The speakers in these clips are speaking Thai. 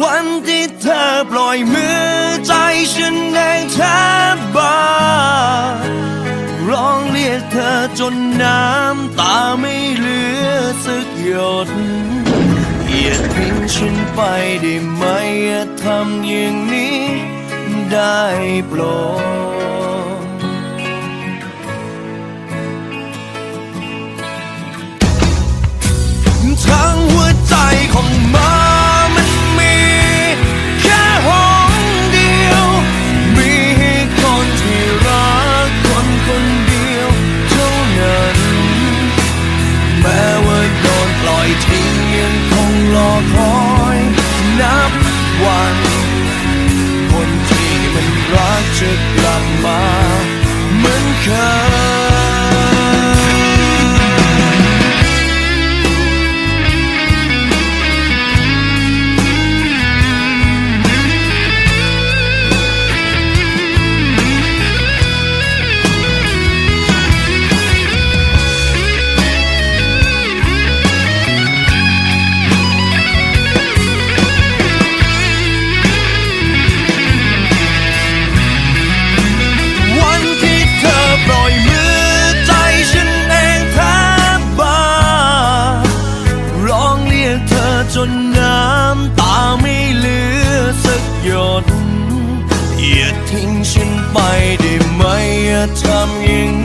วันที่เธอปล่อยมือใจฉันเองแทบบ้าร้องเรียกเธอจนน้ำตาไม่เหลือสักหยดอย่าทิ้งฉันไปได้ไหมอย่าทำอย่างนี้ได้โปรด เนน้ำตาไม่เหลือสักหยดอย่าทิ้งฉันไปได้ไหมอย่าทำอย่าง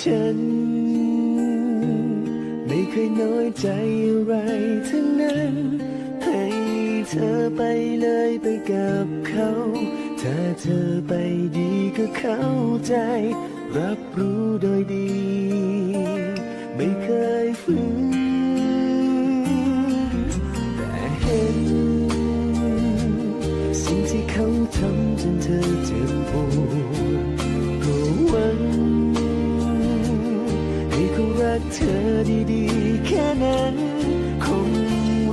ฉัน ไม่เคยน้อยใจอะไรทั้งนั้น ให้เธอไปเลยไปกับเขา ถ้าเธอไปดีก็เข้าใจ รับรู้โดยดี ไม่เคยฝืนแต่เห็น สิ่งที่เขาทำจนเธอเจ็บปวด กเธอดีๆ แค่นั้น คง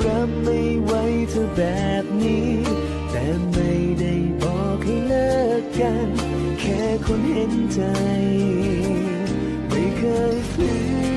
รับไม่ไหวเธอแบบนี้ แต่ไม่ได้บอกให้เลิกกัน แค่คนเห็นใจ ไม่เคยฝืน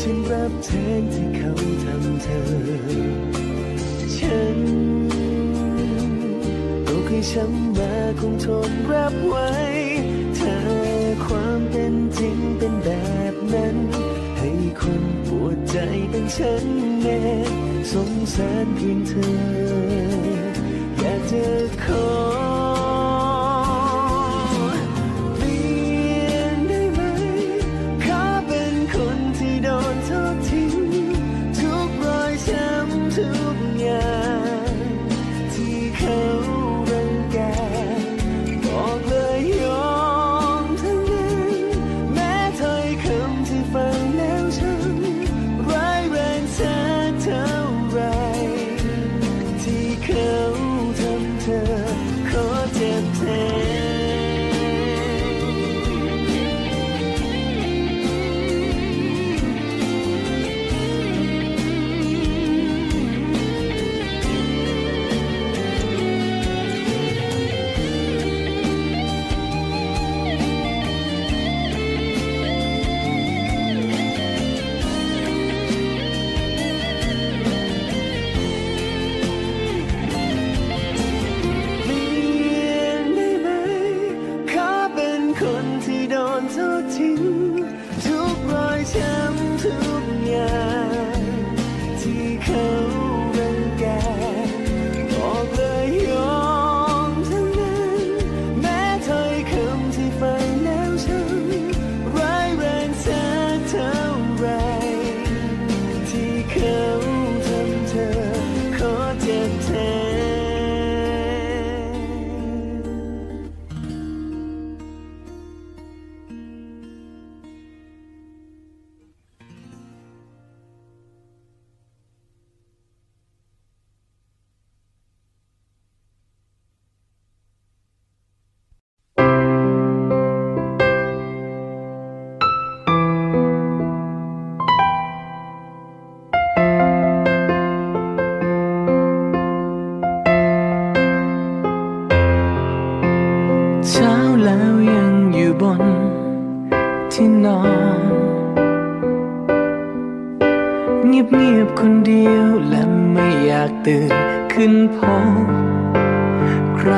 ฉันรับแทนที่เขาทำเธอ ฉันโตเคยช้ำมาคงทนรับไว้ เธอความเป็นจริงเป็นแบบนั้น ให้คนปวดใจเป็นฉันแน่สงสารเพียงเธอ อยากจะขอ ตื่นขึ้นพบใคร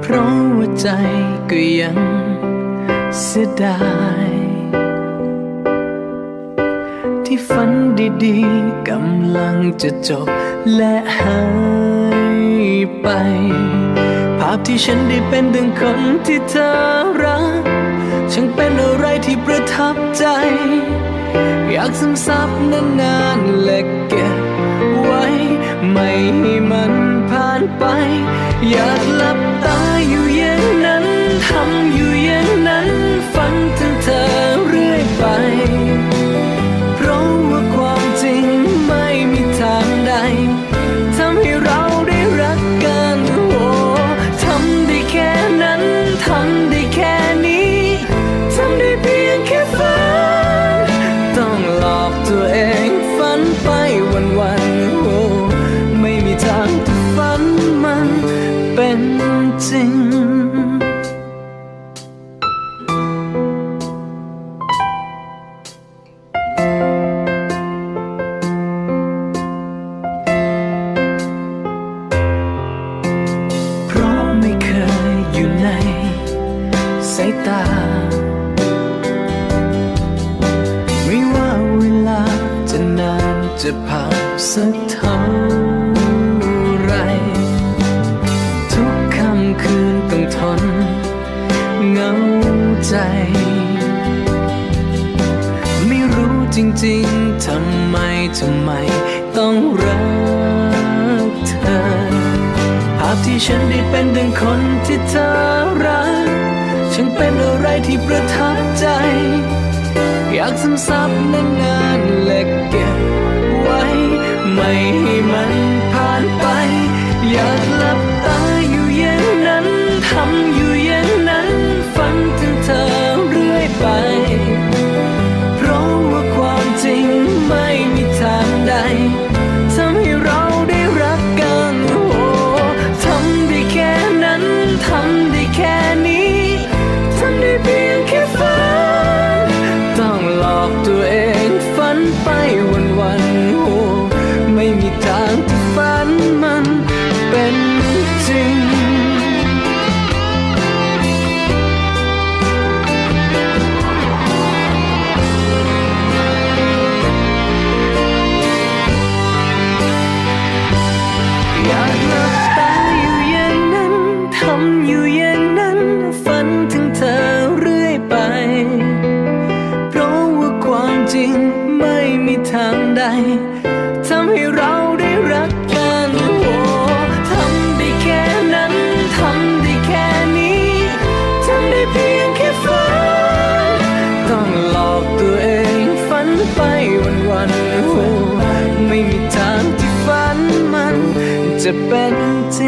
เพราะว่าใจก็ยังเสียดาย ที่ฝันดีๆกำลังจะจบและหายไป ภาพที่ฉันได้เป็นดึงคนที่เธอรักช่างเป็นอะไรที่ประทับใจ อยากซึมซับนานๆและเก็บ ไม่ให้มันผ่านไป อยากหลับ 眼睛 จริงๆ ทำไมทำไมต้องรักเธอ ภาพที่ฉันได้เป็นดังคนที่เธอรัก ฉันเป็นอะไรที่ประทับใจ อยากซ้ำซับนานๆเล็ก จะเป็นจ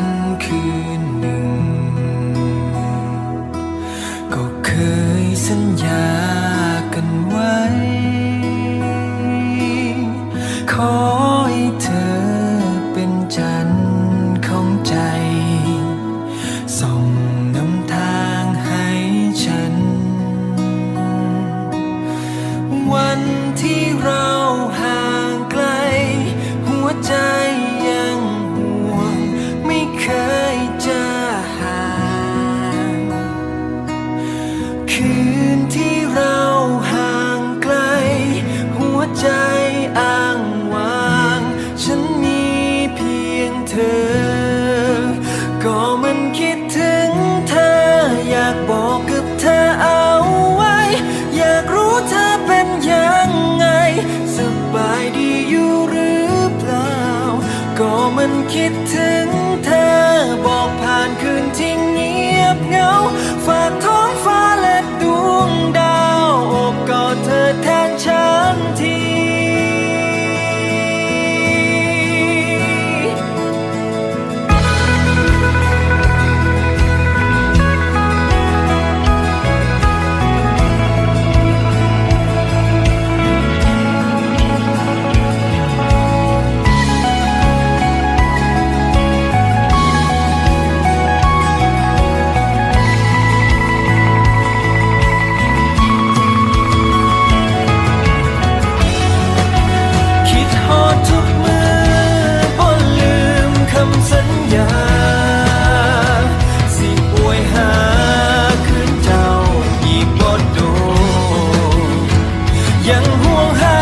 ง 我还